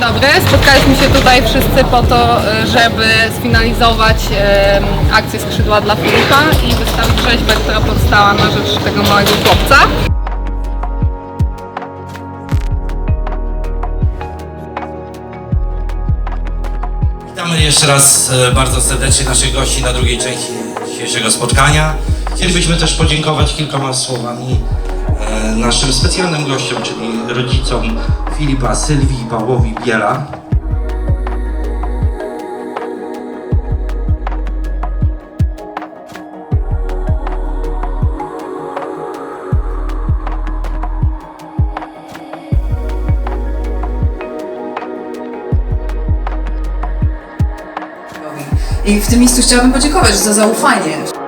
dobry. Spotkaliśmy się tutaj wszyscy po to, żeby sfinalizować akcję Skrzydła dla Filipa i wystawić rzeźbę, która powstała na rzecz tego małego chłopca. Witamy jeszcze raz e, bardzo serdecznie naszych gości na drugiej części dzisiejszego spotkania. Chcielibyśmy też podziękować kilkoma słowami naszym specjalnym gościom, czyli rodzicom Filipa, Sylwii i Pawłowi Biela. I w tym miejscu chciałabym podziękować za zaufanie.